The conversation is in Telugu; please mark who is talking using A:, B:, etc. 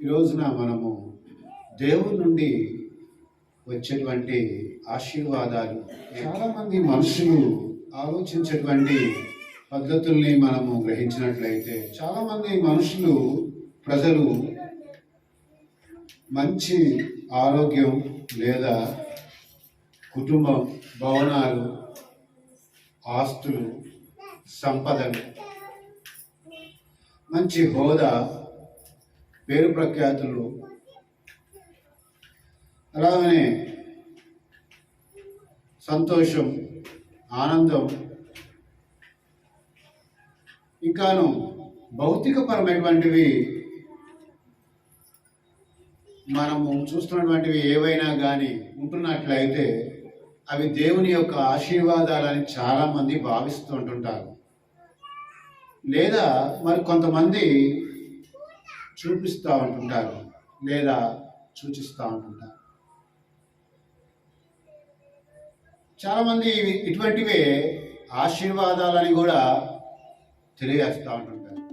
A: ఈ రోజున మనము దేవుడి నుండి వచ్చేటువంటి ఆశీర్వాదాలు. చాలామంది మనుషులు ఆలోచించేటువంటి పద్ధతుల్ని మనము గ్రహించినట్లయితే చాలామంది మనుషులు ప్రజలు మంచి ఆరోగ్యం లేదా కుటుంబం భవనాలు ఆస్తులు సంపదలు. మంచి హోదా పేరు ప్రఖ్యాతులు. అలాగనే సంతోషం ఆనందం. ఇంకాను భౌతికపరమైనటువంటివి మనము చూస్తున్నటువంటివి ఏవైనా కానీ ఉంటున్నట్లయితే అవి దేవుని యొక్క ఆశీర్వాదాలని చాలామంది భావిస్తూ ఉంటుంటారు లేదా మరి కొంతమంది చూపిస్తూ ఉంటుంటారు. లేదా సూచిస్తూ ఉంటుంటారు. చాలామంది ఇటువంటివే ఆశీర్వాదాలని కూడా తెలియజేస్తూ ఉంటుంటారు.